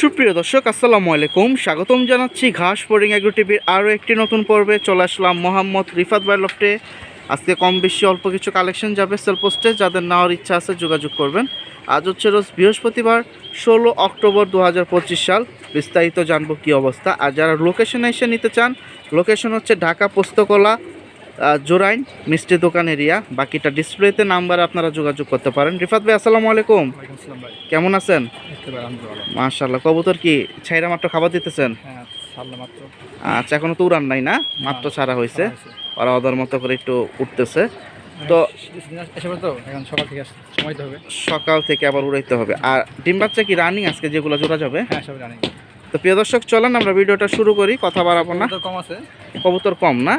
সুপ্রিয় দর্শক, আসসালামু আলাইকুম। স্বাগতম জানাচ্ছি ঘাস বোরিং অ্যাগ্রো টিভির আরও একটি নতুন পর্বে। চলে আসলাম মোহাম্মদ রিফাত ভাই লফটে। আজকে কম বেশি অল্প কিছু কালেকশন যাবে সেলপোস্টে যাদের নেওয়ার ইচ্ছা আছে যোগাযোগ করবেন। আজ হচ্ছে রোজ বৃহস্পতিবার, ষোলো অক্টোবর দু হাজার পঁচিশ সাল। বিস্তারিত জানব কী অবস্থা। আর যারা লোকেশনে এসে নিতে চান লোকেশন হচ্ছে ঢাকা পোস্তকলা জোরাইন মিষ্টি দোকান এরিয়া বাকিটা ডিসপ্লেতে নাম্বার আপনারা যোগাযোগ করতে পারেন। রিফাত ভাই আসসালামু আলাইকুম। কেমন আছেন? মাশাল্লাহ কবুতর কি ছাইরা মাত্র খাবার দিতেছেন? হ্যাঁ মাত্র। আচ্ছা এখনও তো উড়ান নাই না? মাত্র ছাড়া হয়েছে। ওরা ওদের মতো করে একটু উঠতেছে তো সকাল থেকে সময় সকাল থেকে আবার উড়াইতে হবে। আর ডিম বাচ্চা কি রানিং আজকে যেগুলো জোড়া যাবে? হ্যাঁ তো প্রিয় দর্শক চলেন আমরা ভিডিওটা শুরু করি কথা বাড়াবো না। কম আছে। কবুতর কম না?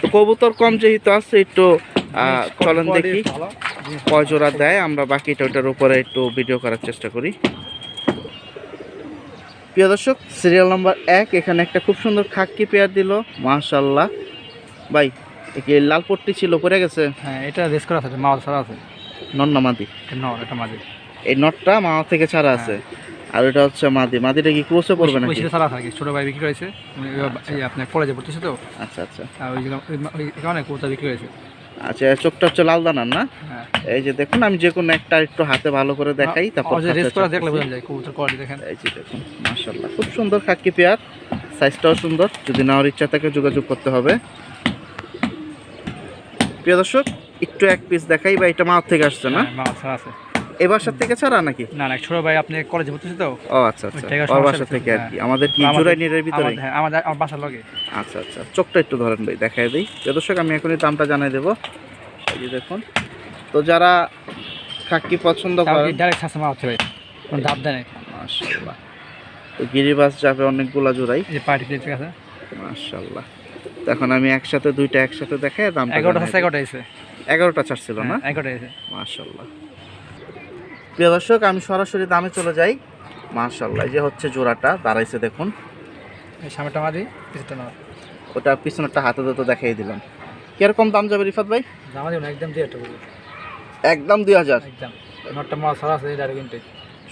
তো কবুতর কম যেহেতু আছে একটু চলেন দেখি। কয় জোড়া দেয় আমরা বাকিটা ওটার উপরে একটু ভিডিও করার চেষ্টা করি। প্রিয় দর্শক সিরিয়াল নাম্বার এক এখানে একটা খুব সুন্দর খাক্কি পেয়ার দিল মাশাল্লাহ ভাই এ কি লাল পট্টি ছিল পড়ে গেছে? হ্যাঁ এটা রেস করা আছে মাল ছাড়া আছে। নন্না মাদি? এটা ন এটা মাঝে এই নটটা মামা থেকে ছাড়া আছে। আর এটা হচ্ছে মাদি। মাদিটা কি ক্রোসে পড়বে নাকি? ওই ছাড়া থাকে ছোট ভাই বিক্রি করেছে। এই আপনার কলেজে পড়তেছে তো। আচ্ছা আচ্ছা। আর ওই এখানে কোথা বিক্রি হয়েছে আচ্ছা চোখটা হচ্ছে লাল দানার না? হ্যাঁ। এই যে দেখুন আমি যে কোনো একটা একটু হাতে ভালো করে দেখাই তারপর রেস করা দেখলে। বোঝা যায় কবুতর কোয়ালিটি দেখেন। এই যে দেখুন মাশাল্লাহ খুব সুন্দর খাকি পেয়ার সাইজটাও সুন্দর যদি নেওয়ার ইচ্ছা থাকে যোগাযোগ করতে হবে। প্রিয় দর্শক একটু এক পিস দেখাই বা এটা মাঠ থেকে আসছে না? হ্যাঁ, আছে। এ বাসার থেকে ছাড়া নাকি? না না ছোট ভাই আপনি কলেজে তো। ও আচ্ছা আচ্ছা। ওর বাসা থেকে আর হ্যাঁ। কি আমাদের কি আমাদের- জোড়াই নিরের ভিতরে? আমাদের হ্যাঁ, আমাদের আমার বাসার লগে। আচ্ছা আচ্ছা। চোখটা একটু ধরেন ভাই দেখাই দিই। দর্শক আমি এখনই দামটা জানাই দেবো। এই যে দেখুন। তো যারা খাকি পছন্দ করেন ডাইরেক্ট শাসন মাল হচ্ছে ভাই। কোনো ধাপ দেয় নাই। মাশাল্লাহ তো গিরিবাস যাবে অনেকগুলা জোড়াই এই পার্টি ঠিক আছে। মাশাল্লাহ এখন আমি একসাথে দুইটা একসাথে দেখাই দামটা এগারোটা এগারোটা এসে। এগারোটা ছাড়ছিল না? এগারোটা এসে। মাশাল্লাহ প্রিয় দর্শক আমি সরাসরি দামে চলে যাই। মাশাল্লাহ এই যে হচ্ছে জোড়াটা দাঁড়াইছে দেখুন। সামনেটা মাদি পিছনটা না ওটা পিছনেরটা হাতে ধরে দেখাই দিলাম। কীরকম দাম যাবে রিফাত ভাই? দিব একদম দিয়ে একটা একদম দুই হাজার। একদম।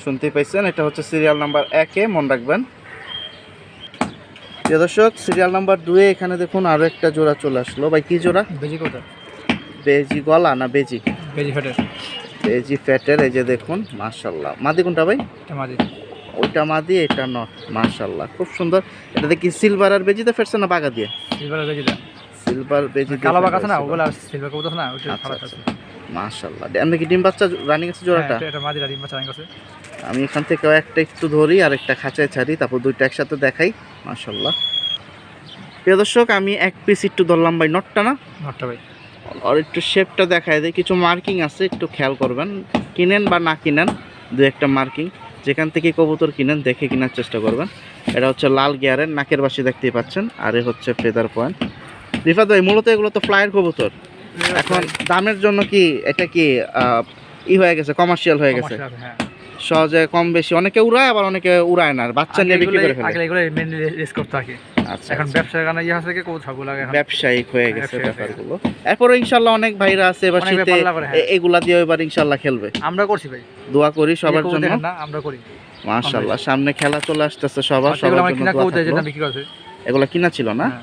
শুনতেই পাইছেন এটা হচ্ছে সিরিয়াল নাম্বার একে মন রাখবেন। প্রিয় দর্শক সিরিয়াল নাম্বার দুয়ে এখানে দেখুন আরও একটা জোড়া চলে আসলো। ভাই কী জোড়া? বেজি কোথা বেজি গলা না বেজি? বেজি ফেটের। বেজি ফ্যাটের এই যে দেখুন মাশাল্লাহ মাদি কোনটা ভাই? মাদি। ওইটা মাদি এটা নট মাশাল্লাহ খুব সুন্দর। এটা দেখি সিলভার আর বেজিতে ফেটছে না বাগা দিয়ে? বেজি দেয় সিলভার বেজি কালো বাঘ আছে না? ওগুলো সিলভার কবুতর না? ওইটা আচ্ছা আচ্ছা। আছে। এমনি কি ডিম বাচ্চা রানিং আছে জোড়াটা? হ্যাঁ, এটা- রানিং আছে। আমি এখান থেকে একটা একটু ধরি আর একটা খাঁচায় ছাড়ি তারপর দুইটা একসাথে দেখাই। মাশাল্লাহ প্রিয় দর্শক আমি এক পিস একটু ধরলাম ভাই নটটা না? নটটা ভাই। আর একটু শেপটা দেখায় দেয় কিছু মার্কিং আছে একটু খেয়াল করবেন। কিনেন বা না কিনেন দু একটা মার্কিং যেখান থেকে কবুতর কিনেন দেখে কেনার চেষ্টা করবেন। এটা হচ্ছে লাল গিয়ারের নাকের বাসি দেখতেই পাচ্ছেন আর এ হচ্ছে ফেদার পয়েন্ট রিফাত ভাই মূলত এগুলো তো ফ্লাইয়ের কবুতর। এখন দামের জন্য কি এটা কি ই হয়ে গেছে কমার্শিয়াল হয়ে গেছে? হ্যাঁ। সহজে কম বেশি অনেকে উড়ায় আবার অনেকে উড়ায় না বাচ্চা নিয়ে বিক্রি করে ফেলে। এগুলো রেস করতে থাকে এখন আচ্ছা। ব্যবসার কারণে ইয়ে আছে কি? সবগুলো এখন। ব্যবসায়িক হয়ে গেছে ব্যাপারগুলো। এরপরে ইনশাল্লাহ অনেক ভাইরা আছে এবার শীতে হ্যাঁ। এগুলা দিয়ে এবার ইনশাল্লাহ খেলবে। আমরা করছি ভাই। দোয়া করি সবার জন্য। না আমরা করি। মাশাল্লাহ সামনে খেলা চলে আসতেছে সবার সবার জন্য এগুলা কিনা ছিল না? হ্যাঁ।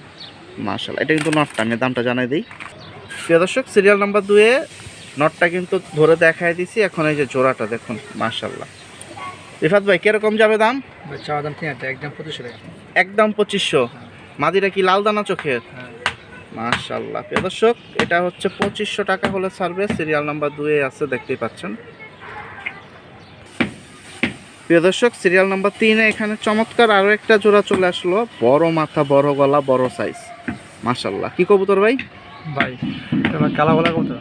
মাশাল্লাহ এটা কিন্তু নটটা আমি দামটা জানাই দিই। প্রিয় দর্শক সিরিয়াল নাম্বার দুয়ে নটটা কিন্তু ধরে দেখাই দিছি এখন এই যে জোড়াটা দেখুন মাশাল্লাহ রিফাত ভাই কীরকম যাবে দাম? চাওয়া দাম হাজার টাকা, একদম পঁচিশশো টাকা। একদম পঁচিশশো। মাদিটা কি লাল দানা চোখের? হ্যাঁ। মাশাল্লাহ। প্রিয় দর্শক এটা হচ্ছে পঁচিশশো টাকা হলে ছাড়বে। সিরিয়াল নাম্বার দুয়ে আছে দেখতেই পাচ্ছেন। প্রিয় দর্শক সিরিয়াল নাম্বার তিনে এখানে চমৎকার আরও একটা জোড়া চলে আসলো। বড় মাথা বড় গলা বড় সাইজ মাশাল্লাহ। কি কবুতর ভাই? ভাই কালা বলা কবুতর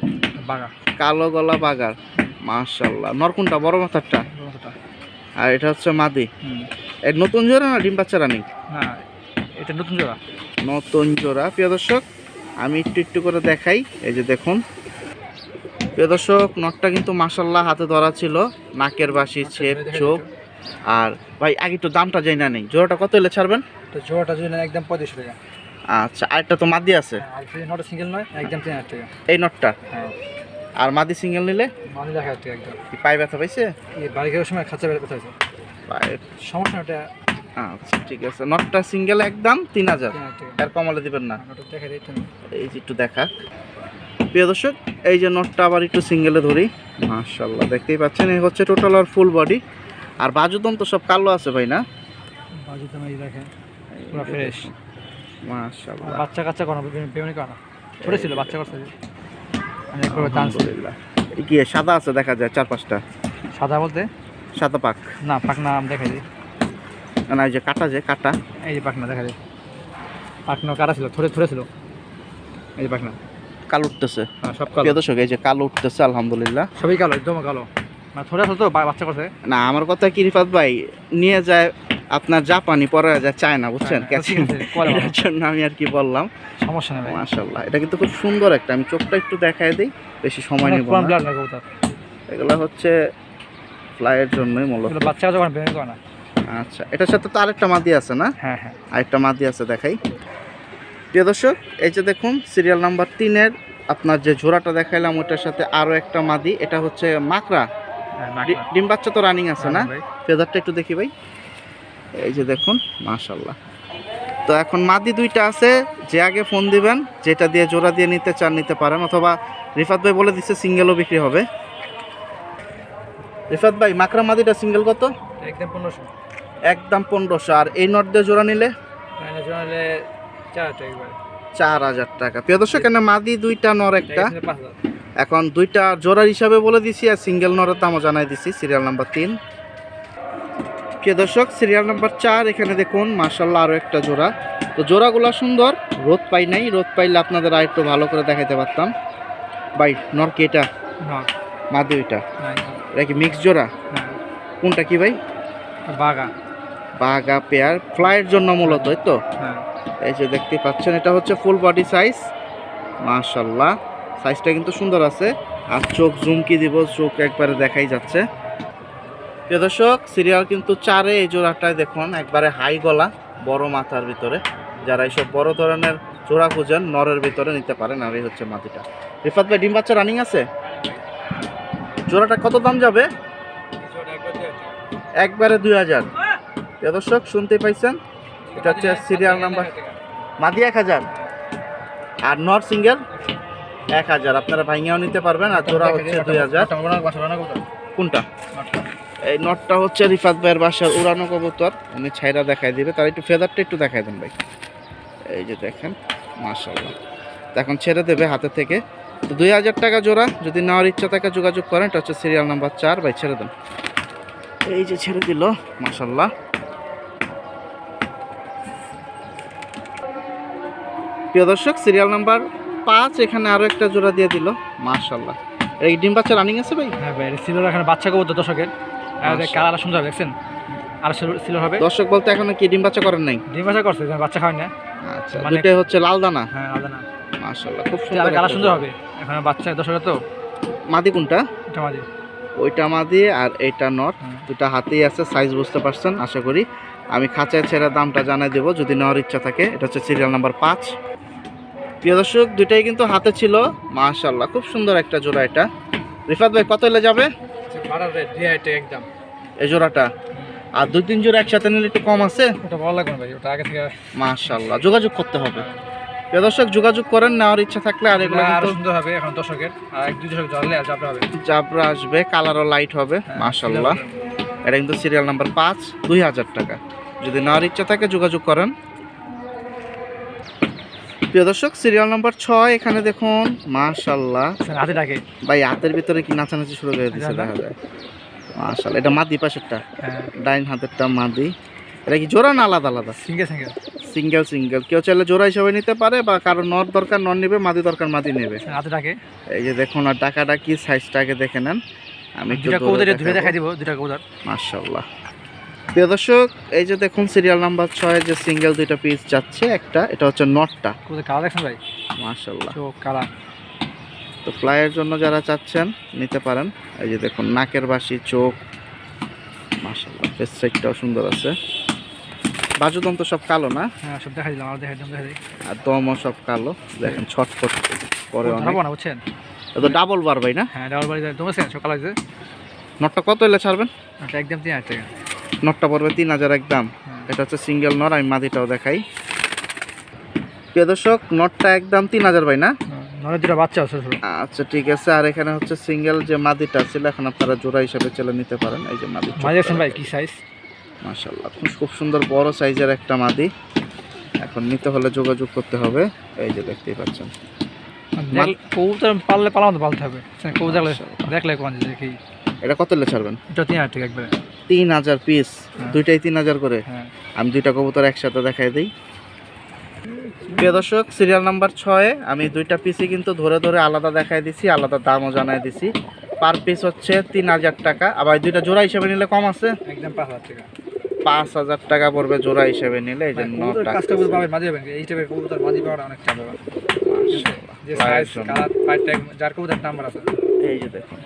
বাগা কালো গলা বাগার মাশাল্লাহ। নরকুনটা বড় মাথারটা। আর এটা হচ্ছে মাদি। এর নতুন জোড়া না ডিম বাচ্চা রানিং? না এটা নতুন জোড়া। নতুন জোড়া প্রিয় দর্শক আমি একটু একটু করে দেখাই এই যে দেখুন। প্রিয় দর্শক নটটা কিন্তু মাসাল্লাহ হাতে ধরা ছিল নাকের বাসি ছেপ চোখ। আর ভাই আগে একটু দামটা যাই না নেই জোড়াটা কত এলে ছাড়বেন? তো জোড়াটা যদি একদম পঁয়ত্রিশশো টাকা। আচ্ছা আরেকটা তো মাদি আছে। আর সিঙ্গেল নয় একদম তিন হাজার টাকা। এই নটটা? হ্যাঁ। আর মাদি সিঙ্গেল নিলে? মানে দেখা যাচ্ছে একদম। কি পায়ে ব্যথা পাইছে? এই বাড়ি খাওয়ার সময় খাঁচা আছে পাইপ সমস্যা ওটা। আচ্ছা ঠিক আছে। নটটা সিঙ্গেল একদম তিন হাজার। আর কমালে দিবেন না। এই যে একটু দেখা প্রিয় দর্শক এই যে নটটা আবার একটু সিঙ্গেলে ধরি। মাশাল্লাহ দেখতেই পাচ্ছেন এই হচ্ছে টোটাল আর ফুল বডি আর বাজুদম তো সব কালো আছে ভাই না? বাজু তুমি এই দেখেন পুরো ফ্রেশ মাশাল্লাহ বাচ্চা কাচ্চা কোনো পেমেন্ট করে ছোট ছিল বাচ্চা করছে। আলহামদুলিল্লাহ। এই কি সাদা আছে দেখা যায় চার পাঁচটা? সাদা বলতে সাদা পাক। না পাকনা আমি দেখাই দিই। না এই যে কাটা যে কাটা। এই যে পাকনা দেখা দিই। পাকনা কাটা ছিল থরে থরে ছিল। এই যে পাকনা কালো উঠতেছে। হ্যাঁ সব কালো। দর্শক এই যে কালো উঠতেছে আলহামদুলিল্লাহ। সবই কালো একদম কালো। মানে থরে আসলো তো বাচ্চা করছে। না আমার কথা কি রিফাত ভাই নিয়ে যায় আপনার জাপানি পরে যায় না বুঝছেন? হ্যাঁ, ঠিক এটার জন্য আমি আর কি বললাম। সমস্যা নেই মাশাল্লাহ এটা কিন্তু খুব সুন্দর একটা আমি চোখটা একটু দেখায় দিই বেশি সময় নিব এগুলো হচ্ছে ফ্লাইয়ের জন্যই মূলত। বাচ্চা কোনো পেমেন্ট করে না। আচ্ছা এটার সাথে তো আরেকটা মাদি আছে না? হ্যাঁ হ্যাঁ। আরেকটা মাদি আছে দেখাই। প্রিয় দর্শক এই যে দেখুন সিরিয়াল নাম্বার তিনের আপনার যে ঝোড়াটা দেখাইলাম ওটার সাথে আরও একটা মাদি এটা হচ্ছে মাকড়া। হ্যাঁ। ডিম বাচ্চা তো রানিং আছে না? হ্যাঁ, ফেদারটা একটু দেখি ভাই। এই যে দেখুন মাশাল্লাহ তো এখন মাদি দুইটা আছে যে আগে ফোন দিবেন যেটা দিয়ে জোড়া দিয়ে নিতে চান নিতে পারেন অথবা রিফাত ভাই বলে দিচ্ছে সিঙ্গেলও বিক্রি হবে। রিফাত ভাই মাকড়া মাদিটা সিঙ্গেল কত? একদম পনেরোশো। একদম পনেরোশো। আর এই নট দিয়ে জোড়া নিলে? চার হাজার টাকা একবার। চার হাজার টাকা। প্রিয় দর্শক এখানে মাদি দুইটা নর একটা। এখানে দুইটা জোড়া হিসাবে বলে দিছি আর সিঙ্গেল নরের দামও জানাই দিছি সিরিয়াল নাম্বার তিন। প্রিয় দর্শক সিরিয়াল নাম্বার চার এখানে দেখুন মার্শাল্লাহ আরও একটা জোড়া। তো জোড়াগুলো সুন্দর রোদ পাই নাই রোদ পাইলে আপনাদের আর একটু ভালো করে দেখাইতে পারতাম। বাই নর কি এটা? মাদি ওইটা? এটা কি মিক্স জোড়া? কোনটা কি ভাই? বাগা। বাগা পেয়ার। ফ্লাইয়ের জন্য মূলত তো? হ্যাঁ। এই যে দেখতে পাচ্ছেন এটা হচ্ছে ফুল বডি সাইজ মার্শাল্লাহ সাইজটা কিন্তু সুন্দর আছে। আর চোখ জুমকি দিব চোখ একবারে দেখাই যাচ্ছে। প্রিয় দর্শক সিরিয়াল কিন্তু চারে এই জোড়াটায় দেখুন একবারে হাই গলা বড় মাথার ভিতরে। যারা এইসব বড় ধরনের জোড়া খুঁজেন নরের ভিতরে নিতে পারেন আর এই হচ্ছে মাটিটা। রিফাত ভাই ডিম বাচ্চা রানিং আছে? জোড়াটা কত দাম যাবে? একবারে দুই হাজার। প্রিয় দর্শক শুনতে পাইছেন? এটা হচ্ছে সিরিয়াল নাম্বার মাদি এক হাজার। আর নর সিঙ্গেল এক হাজার। আপনারা ভাঙিয়াও নিতে পারবেন আর জোড়া হচ্ছে দুই হাজার। কোনটা? এই নটটা হচ্ছে রিফাত ভাইয়ের বাসার উড়ানো কবুতর। উনি ছাইরা দেখাই দিবে। তার একটু ফেদারটা একটু দেখাই দেন ভাই। এই যে দেখেন মাশাল্লাহ এখন ছেড়ে দেবে হাতে থেকে। তো দুই হাজার টাকা জোড়া। যদি নেওয়ার ইচ্ছা থাকে যোগাযোগ করেন, এটা হচ্ছে সিরিয়াল নাম্বার চার। ভাই, ছেড়ে দেন। এই যে ছেড়ে দিল মাশাল্লাহ প্রিয় দর্শক সিরিয়াল নাম্বার পাঁচ, এখানে আরও একটা জোড়া দিয়ে দিল মাশাল্লাহ এই ডিম বাচ্চা রানিং আছে ভাই? হ্যাঁ ভাই সিলোর এখানে বাচ্চা কবুতর মাশাআল্লাহ। কালার সুন্দর দেখছেন? আর সিলোর হবে। দর্শক বলতে এখনও কি ডিম বাচ্চা করেন নাই? ডিম বাচ্চা করছে বাচ্চা খাওয়াই না। আচ্ছা মানে- দুইটাই হচ্ছে লাল দানা? হ্যাঁ আলাদা না মাশাল্লাহ খুব সুন্দর কালার সুন্দর হবে। এখানে বাচ্চা দর্শকের তো। মাদি কোনটা? এটা মাঝে ওইটা মাদি আর এইটা নট। হুম। দুটা হাতেই আছে সাইজ বুঝতে পারছেন আশা করি। আমি খাঁচায় ছেড়ে দামটা জানাই দেবো যদি নেওয়ার ইচ্ছা থাকে। এটা হচ্ছে সিরিয়াল নাম্বার পাঁচ। প্রিয় দর্শক দুইটাই কিন্তু হাতে ছিল। মাশাল্লাহ খুব সুন্দর একটা জোড়া এটা। রিফাত ভাই কত এলে যাবে? একদম। এই জোড়াটা? আর দুই তিন জোড়া একসাথে নিলে একটু কম আছে? ওটা ভালো লাগবে ভাই ওটা আগে থেকে যোগাযোগ করতে হবে। প্রিয় দর্শক যোগাযোগ করেন নেওয়ার ইচ্ছা থাকলে আর এগুলো আরও সুন্দর হবে এখন দর্শকের। আর এক দুই আর হবে। জাবরা আসবে কালারও লাইট হবে হ্যাঁ, মাশাল্লাহ এটা কিন্তু সিরিয়াল নাম্বার পাঁচ দুই হাজার টাকা। যদি নেওয়ার ইচ্ছা থাকে যোগাযোগ করেন। প্রিয় দর্শক সিরিয়াল নাম্বার ছয় এখানে দেখুন মাশাল্লাহ হাতে ডাকে। ভাই হাতের ভিতরে কি নাচানাচি শুরু করে দিচ্ছে দেখা যায়। মাশাল্লাহ এটা মাদি পাশেরটা। হ্যাঁ। ডাইন হাতেরটা মাদি। এটা কি জোড়া না আলাদা আলাদা? সিঙ্গেল সিঙ্গেল সিঙ্গেল সিঙ্গেল কেউ চাইলে জোড়া হিসাবে নিতে পারে বা কারও নর দরকার নর নেবে মাদি দরকার মাদি নেবে। হাতে ডাকে। এই যে দেখুন আর টাকাটা কি সাইজটা আগে দেখে নেন। আমি দুটা কবুতর দুটো দেখাই দিব দুটা কবুতর। মাশাল্লাহ প্রিয় দর্শক এই যে দেখুন সিরিয়াল নাম্বার ছয় যে সিঙ্গেল দুইটা পিস যাচ্ছে একটা এটা হচ্ছে নটটা। কালার দেখছেন ভাই? মাশাল্লাহ চোখ কালার। তো ফ্লাইয়ের জন্য যারা চাচ্ছেন নিতে পারেন। এই যে দেখুন নাকের বাসি চোখ। মাশাল্লাহ ফেস সাইডটাও সুন্দর আছে। বাজুদম তো সব কালো না? হ্যাঁ সব দেখাই দিলাম আর দেখাই দিলাম আর দমও সব কালো। দেখেন ছটফট করে অনেক। না বুঝছেন? এটা ডাবল বার ভাই না? হ্যাঁ ডাবল বাড়ি তুমি সব কালার আছে নটটা কত এলে ছাড়বেন? একদম তিন হাজার টাকা। নটটা পড়বে তিন হাজার একদম। এটা হচ্ছে সিঙ্গেল নর আমি মাদিটাও দেখাই। প্রিয় দর্শক নটটা একদম তিন হাজার ভাই না? বাচ্চা আছে আচ্ছা ঠিক আছে। আর এখানে হচ্ছে সিঙ্গেল যে মাদিটা ছিল এখন আপনারা জোড়া হিসাবে চলে নিতে পারেন। এই যে মাদি ভাই কি সাইজ মাশাল্লাহ খুব সুন্দর বড় সাইজের একটা মাদি। এখন নিতে হলে যোগাযোগ করতে হবে। এই যে দেখতেই পাচ্ছেন। কবুতর পালতে হবে। কবুতর দেখলে দেখলে কোন দেখি। এটা কত লে ছাড়বেন? এটা তিন হাজার টাকা একবারে। তিন হাজার পিস হ্যাঁ। দুইটাই তিন হাজার করে। হ্যাঁ। আমি দুইটা কবুতর একসাথে দেখাই দিই। প্রিয় দর্শক সিরিয়াল নাম্বার ছয়ে আমি দুইটা পিসই কিন্তু ধরে ধরে আলাদা দেখাই দিছি আলাদা দামও জানাই দিছি। পার পিস হচ্ছে তিন হাজার টাকা। আবার দুইটা জোড়া হিসেবে নিলে কম আছে? একদম পাঁচ হাজার টাকা। পাঁচ হাজার টাকা পড়বে জোড়া হিসেবে নিলে এই জন্য। এই যে দেখুন।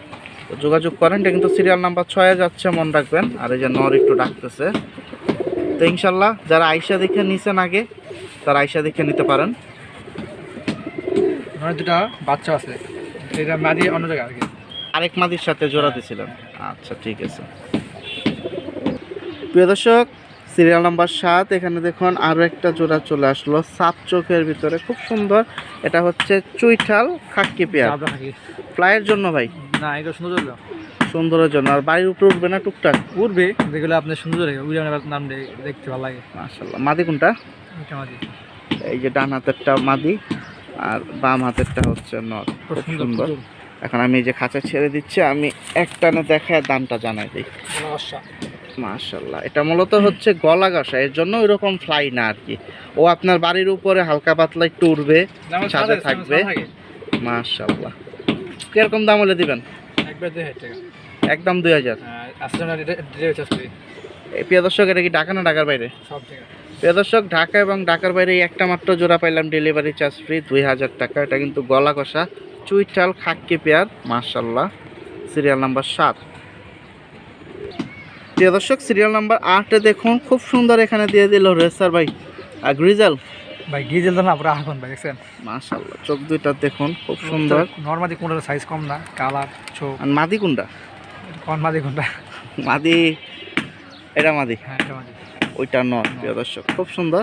তো যোগাযোগ করেন এটা কিন্তু সিরিয়াল নাম্বার ছয়ে যাচ্ছে মন রাখবেন। আর এই যে নর একটু ডাকতেছে। তো ইনশাল্লাহ যারা আইসা দেখে নিছেন আগে তারা আইসা দেখে নিতে পারেন। দুটা বাচ্চা আছে। এটা মাঝে অন্য জায়গায় আর কি। আরেক মাদির সাথে জোড়া দিয়েছিলেন। আচ্ছা ঠিক আছে। প্রিয় দর্শক সিরিয়াল নাম্বার সাত এখানে দেখুন আরও একটা জোড়া চলে আসলো। সাপ চোখের ভিতরে খুব সুন্দর। এটা হচ্ছে চুইঠাল খাক্কি পেয়ার। ফ্লাইয়ের জন্য ভাই। না এটা সুন্দর হলো। সুন্দরের জন্য আর বাড়ির উপরে উঠবে না টুকটাক? উঠবে যেগুলো আপনার সুন্দর উড়ে নাম দেখতে ভালো লাগে। মাশাল্লাহ মাদি কোনটা? মাঝে এই যে ডান হাতেরটা মাদি আর বাম হাতেরটা হচ্ছে নর। খুব সুন্দর এখন আমি এই যে খাঁচা ছেড়ে দিচ্ছি আমি একটানে দেখায় দামটা জানাই দিই। মাশাল্লাহ এটা মূলত হচ্ছে গলা ঘষা এর জন্য ওইরকম ফ্লাই না আর কি। ও আপনার বাড়ির উপরে হালকা পাতলা একটু উঠবে ছাদে থাকবে। মাশাল্লাহ কীরকম দাম হলে দিবেন? একবার দুই হাজার টাকা। একদম দুই হাজার। এই প্রিয় দর্শক এটা কি ঢাকা না ঢাকার বাইরে? প্রিয় দর্শক ঢাকা এবং ঢাকার বাইরে একটা মাত্র জোড়া পাইলাম ডেলিভারি চার্জ ফ্রি দুই হাজার টাকা। এটা কিন্তু গলা কষা চুইটাল খাক্কি পেয়ার মাশাল্লাহ সিরিয়াল নাম্বার সাত। প্রিয় দর্শক সিরিয়াল নাম্বার আটে দেখুন খুব সুন্দর এখানে দিয়ে দিল রেসার ভাই। আর গ্রিজাল ভাই গিজেল তো না পুরো এখন ভাই দেখছেন? মাশাল্লাহ চোখ দুইটা দেখুন খুব সুন্দর। নর্মালি কোনটার সাইজ কম না কালার চোখ। আর মাদি কোনটা? কোন মাঝে কোনটা? মাদি এটা মাদি। হ্যাঁ এটা মাঝে ওইটা নয় প্রিয় দর্শক খুব সুন্দর।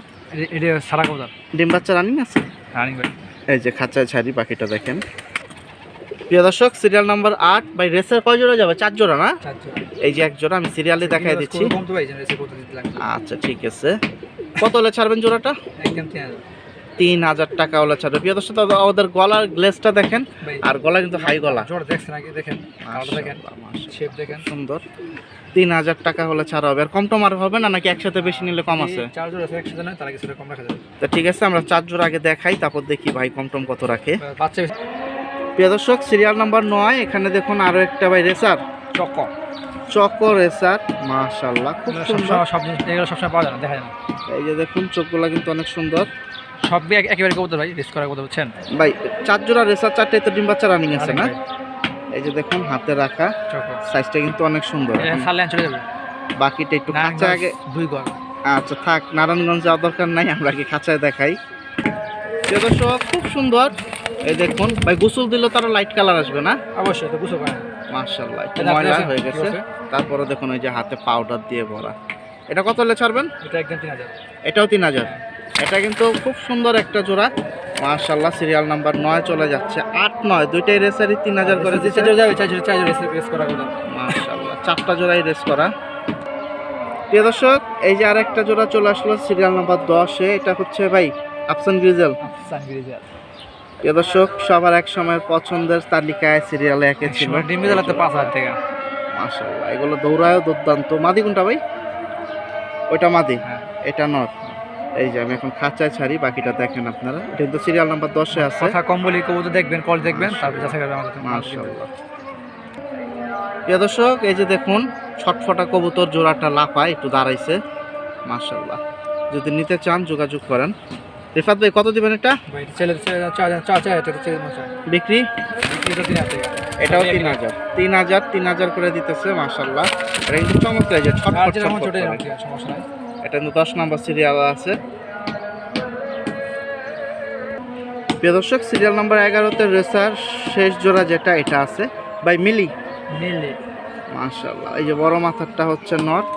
এটা সারা কবুতর। ডিম বাচ্চা রানিং আছে? রানিং ভাই। এই যে খাঁচায় ছাড়ি পাখিটা দেখেন। প্রিয় দর্শক সিরিয়াল নাম্বার আট ভাই রেসের কয় জোড়া যাবে? চার জোড়া না? এই যে এক জোড়া আমি সিরিয়ালে দেখাই দিচ্ছি। আচ্ছা ঠিক আছে। কত হলে ছাড়বেন জোড়াটা? একদম তিন হাজার। টাকা হলে ছাড়বে। প্রিয় দর্শক ওদের গলার গ্লেসটা দেখেন। আর গলা কিন্তু হাই গলা। জোর দেখছেন আগে দেখেন দেখেন। শেপ দেখেন। সুন্দর। তিন হাজার টাকা হলে ছাড়া হবে। আর কম টম আর হবে না নাকি একসাথে বেশি নিলে কম আছে? তা ঠিক আছে আমরা চার জোড়া আগে দেখাই তারপর দেখি ভাই কম টম কত রাখে। প্রিয় দর্শক সিরিয়াল নাম্বার নয় এখানে দেখুন আরও একটা ভাই রেসার। চক চকো রেসার মাশাল্লাহ খুব সুন্দর। সব এগুলো সবসময় পাওয়া যায় না দেখা যায় না। এই যে দেখুন চোখগুলো কিন্তু অনেক সুন্দর। সব এক- একেবারে কবুতর ভাই রেস করা কবুতর বুঝছেন? ভাই চার জোড়া রেসার চারটে তো ডিম বাচ্চা রানিং আছে না? এই যে দেখুন হাতে রাখা। সাইজটা কিন্তু অনেক সুন্দর। চলে যাবে। বাকিটা একটু খাঁচা আগে দুই গড় আচ্ছা থাক নারায়ণগঞ্জ যাওয়ার দরকার নাই আমরা কি খাঁচায় দেখাই। দর্শক খুব সুন্দর। এই দেখুন ভাই গোসল দিলে তারা লাইট কালার আসবে না? অবশ্যই তো পারেন মার্শাল্লাহ একটু ময়লা হয়ে গেছে। তারপরে দেখুন ওই যে হাতে পাউডার দিয়ে ভরা। এটা কত হলে ছাড়বেন? এটা একদম তিন হাজার। এটাও তিন হাজার। এটা কিন্তু খুব সুন্দর একটা জোড়া। মার্শাল্লাহ সিরিয়াল নাম্বার নয় চলে যাচ্ছে আট নয়। দুইটাই রেসারই তিন হাজার করে দিচ্ছে। মার্শাল্লাহ চারটা জোড়াই রেস করা। প্রিয় দর্শক এই যে আরেকটা জোড়া চলে আসলো সিরিয়াল নাম্বার দশে। এটা হচ্ছে ভাই আফসান গ্রিজেল আফসান গিরিজার প্রিয় দর্শক সবার এক সময় পছন্দের তালিকায় সিরিয়ালে একে ছিল ডিম বেজালাতে পাঁচ হাজার টাকা। মার্শাল্লাহ এগুলো দৌড়ায়ও দুর্দান্ত। মাদি কোনটা ভাই? ওইটা মাদি হ্যাঁ। এটা নট এই যে আমি এখন খাঁচায় ছাড়ি বাকিটা দেখেন আপনারা। এটা কিন্তু সিরিয়াল নাম্বার দশে আছে। কথা কম বলি কবুতর দেখবেন কল দেখবেন তারপর যাচাই করবেন আমাদের মার্শাল্লাহ প্রিয় দর্শক এই যে দেখুন ছটফটা কবুতর জোড়াটা লাফায় একটু দাঁড়াইছে। মার্শাল্লাহ যদি নিতে চান যোগাযোগ করেন। রিফাত ভাই কত দিবেন মশাই। বিক্রি? এটাও তিন হাজার। তিন হাজার তিন হাজার করে দিতেছে মার্শাল্লাহ এটা কিন্তু চমৎকার যে এটা কিন্তু দশ নম্বর সিরিয়াল আছে। প্রিয় দর্শক সিরিয়াল নাম্বার এগারোতে রেসার শেষ জোড়া যেটা এটা আছে। বাই মিলি। মিলি। মাশাল্লাহ এই যে বড় মাথারটা হচ্ছে নট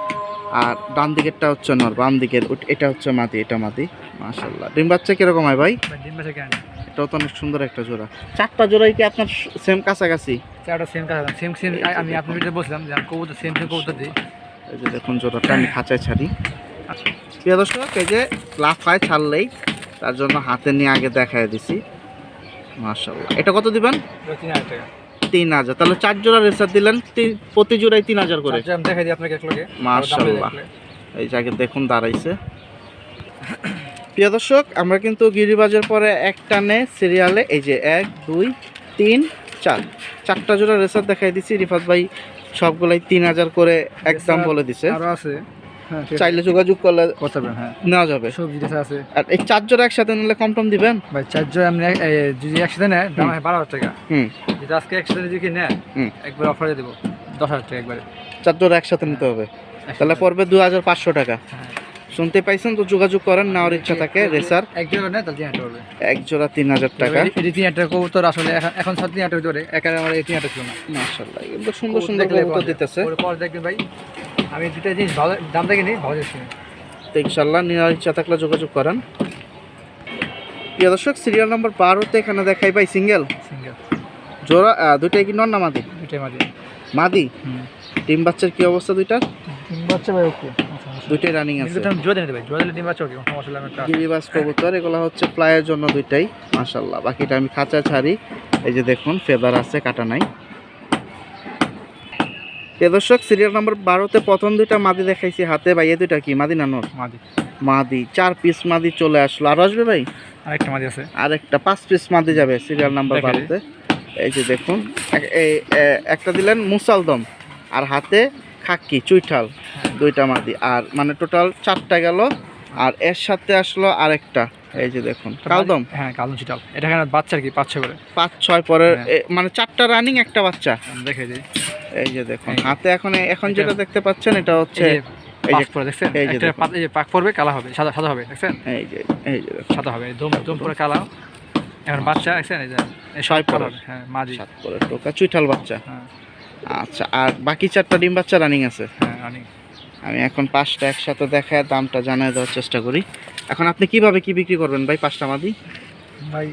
আর ডান দিকেরটা হচ্ছে নর বাম দিকের এটা হচ্ছে মাদি এটা মাদি। মাশাল্লাহ ডিম বাচ্চা কীরকম হয় ভাই? ডিম বাচ্চা কেন এটাও তো অনেক সুন্দর একটা জোড়া। চারটা জোড়াই কি আপনার সেম কাছাকাছি? চারটা সেম কাজ সেম সেম আমি আপনার ভিডিও বলছিলাম যে আমি কবুতর সেম সেম কবুতর দিই। এই যে দেখুন জোড়াটা আমি খাঁচায় ছাড়ি। প্রিয় দর্শক এই যে লাফায় ছাড়লেই তার জন্য হাতে নিয়ে আগে দেখায় দিছি। মাশাল্লাহ এটা কত দিবেন? তিন হাজার টাকা। তিন হাজার। তাহলে চার জোড়া রেসার দিলেন প্রতি জোড়ায় তিন হাজার করে। আমি দেখাই দিই আপনাকে এক লগে মাশাআল্লাহ। এই জায়গা দেখুন দাঁড়াইছে। প্রিয় দর্শক আমরা কিন্তু গিরিবাজের পরে এক টানে সিরিয়ালে এই যে এক দুই তিন চার। চারটা জোড়া রেসার দেখাই দিছি। রিফাত ভাই সবগুলাই তিন হাজার করে একদম বলে দিছে। আরও আছে। হ্যাঁ চাইলে যোগাযোগ করলে হ্যাঁ। নেওয়া যাবে। সবজি আছে। আর এই চার জোড়া একসাথে নিলে কম টম দিবেন? ভাই চারজন আপনি যদি একসাথে নেয় দাম হয় বারো হাজার টাকা। হুম। যদি আজকে একসাথে যদি নেয় হুম। একবার অফারে দেবো। দশ হাজার টাকা একবারে। চার জোড়া একসাথে নিতে হবে। তাহলে পড়বে দু হাজার পাঁচশো টাকা। হ্যাঁ। শুনতে পাইছেন তো যোগাযোগ করেন নেওয়ার ইচ্ছা থাকে রেসার এক জোড়া নেয় তাহলে তিন হাজার পড়বে এক জোড়া তিন হাজার টাকা। এটি তিন হাজার কবুতর আসলে এখন- সব তিন হাজার ধরে একারে আমার এই তিন হাজার ছিল না মাশাআল্লাহ কিন্তু সুন্দর সুন্দর কবুতর দিতেছে। পরে দেখবেন ভাই আমি দুটা জিনিস ভালো দাম দেখে নিই ভালো তো ইনশাল্লাহ নেওয়ার ইচ্ছা থাকলে যোগাযোগ করেন। প্রিয় দর্শক সিরিয়াল নম্বর বারোতে এখানে দেখাই ভাই সিঙ্গেল সিঙ্গেল জোড়া দুইটাই কি নন না মাদি? দুটাই মাদি। মাদি? ডিম বাচ্চার কি অবস্থা দুইটার? তিন বাচ্চা ভাই ওকে। দুইটাই রানিং আছে। জোড়া দিতে ভাই জোড়া দিলে তিন বাচ্চা আমি একটা গিরিবাস কবুতর এগুলো হচ্ছে প্লায়ের জন্য দুইটাই মাশাল্লাহ বাকিটা আমি খাঁচা ছাড়ি এই যে দেখুন ফেদার আছে কাটা নাই। প্রিয় দর্শক সিরিয়াল নম্বর বারোতে প্রথম দুইটা মাদি দেখাইছি হাতে ভাই এ দুইটা কি? মাদি না নর? মাদি। মাদি চার পিস মাদি চলে আসলো। আর আসবে ভাই? আরেকটা মাদি আছে। আর একটা পাঁচ পিস মাদি যাবে সিরিয়াল নাম্বার বারোতে। এই যে দেখুন একটা দিলেন মুসালদম আর হাতে খাক্কি চুইঠাল দুইটা মাদি। আর মানে টোটাল চারটা গেল আর এর সাথে আসলো আরেকটা। এই যে দেখুন কালদম। হ্যাঁ কালদম চিটাল এটা এখানে বাচ্চার কি পাঁচ ছয় করে? পাঁচ ছয় পরের হ্যাঁ। মানে চারটা রানিং একটা বাচ্চা। আমি দেখে দিই। এই যে দেখুন হাতে এখন এখন যেটা দেখতে পাচ্ছেন এটা হচ্ছে এই যে যে পরে দেখছেন? এই যে। এই যে পাক পড়বে কালা হবে সাদা সাদা হবে দেখছেন? এই যে এই যে সাদা হবে দম দম পরে কালা। এখন বাচ্চা দেখছেন? এই যে ছয় ছয় পরে। হ্যাঁ মাঝি সাত পরের টোকা চুইঠাল বাচ্চা। হ্যাঁ। আচ্ছা আর বাকি চারটা ডিম বাচ্চা রানিং আছে? হ্যাঁ আমি এখন পাঁচটা একসাথে দেখায় দামটা জানাই দেওয়ার চেষ্টা করি। এখন আপনি কীভাবে কি বিক্রি করবেন ভাই পাঁচটা মাদি? ভাই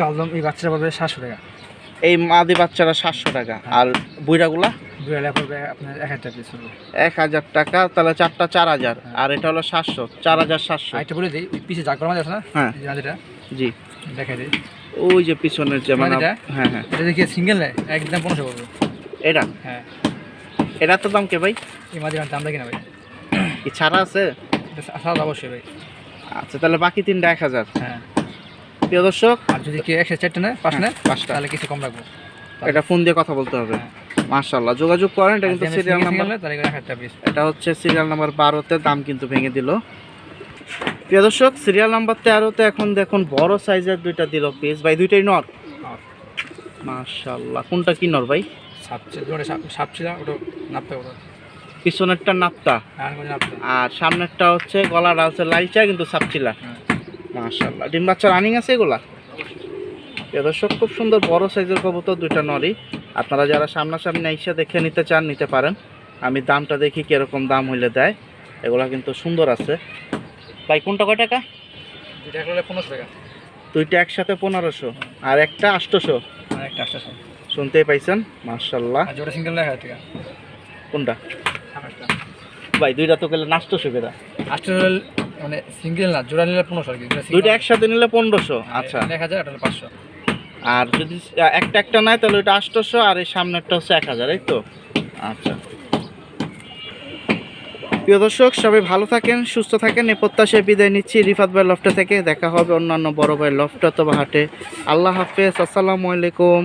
কালদম এই বাচ্চাটা পাবে সাতশো টাকা। এই মাদি বাচ্চারা সাতশো টাকা। আর বুইরাগুলা এক হাজার টাকা তাহলে চারটা চার হাজার। আর এটা হলো সাতশো চার হাজার সাতশো। আরেকটা বলে দিই ওই পিছে জাগর মাঝে আছে না? হ্যাঁ। যে জি। দেখাই দিই। ওই যে পিছনের যে মানে হ্যাঁ হ্যাঁ। এটা দেখি সিঙ্গেল নেয় একদম পনেরোশো পড়বে এটা? হ্যাঁ। এটা তো দাম কে ভাই? এই মাঝে দাম দেখি না ভাই? কি ছাড়া আছে? সাদা অবশ্যই ভাই। আচ্ছা তাহলে বাকি তিনটা এক হাজার। হ্যাঁ। প্রিয় দর্শক আর যদি কেউ একসাথে চারটে নেয় পাঁচ নেয় পাঁচটা। তাহলে কিছু কম রাখব। এটা ফোন দিয়ে কথা বলতে হবে। হ্যাঁ। মার্শাল্লাহ যোগাযোগ করেন এটা কিন্তু সিরিয়াল নাম্বার এটা হচ্ছে সিরিয়াল নাম্বার বারোতে দাম কিন্তু ভেঙে দিল। প্রিয় দর্শক সিরিয়াল নাম্বার তেরোতে এখন দেখুন বড় সাইজের দুইটা দিল পিস। ভাই দুইটাই নর। মাশাল্লাহ কোনটা কি নর ভাই? সাপ ছিল সাপ সাপ ওটা নাপতে ওটা পিছনেরটা নাপ্তা? আর সামনেরটা হচ্ছে গলাটা হচ্ছে লাইচা কিন্তু সাপচিলা হ্যাঁ। মাশাল্লাহ ডিম বাচ্চা রানিং আছে এগুলা? দর্শক খুব সুন্দর বড় সাইজের কবুতর দুইটা নরই আপনারা যারা সামনাসামনি আইসা দেখে নিতে চান নিতে পারেন। আমি দামটা দেখি কীরকম দাম হইলে দেয়। এগুলা কিন্তু সুন্দর আছে। ভাই কোনটা কয় টাকা? দুইটা পনেরোশো টাকা। দুইটা একসাথে পনেরোশো। আর একটা আটশোশো। আর একটা আটশো শুনতেই পাইছেন? মার্শাল্লাহ যেটা সিঙ্গেল এক হাজার টাকা কোনটা? ভাই দুইটা তো গেলে নাচটো বেদা আটশো মানে সিঙ্গেল না জোড়া নিলে পনেরোশো আর কি দুইটা একসাথে নিলে পনেরোশো আর আচ্ছা। এক হাজার এটা পাঁচশো। আর যদি একটা একটা নেয় তাহলে ওইটা আটশোশো আর এই সামনেরটা হচ্ছে এক হাজার এই তো? আচ্ছা। প্রিয় দর্শক সবাই ভালো থাকেন সুস্থ থাকেন এ প্রত্যাশায় বিদায় নিচ্ছি রিফাত ভাই লফটে থেকে। দেখা হবে অন্যান্য বড় ভাই লফটে অথবা হাটে। আল্লাহ হাফেজ আসসালামু আলাইকুম।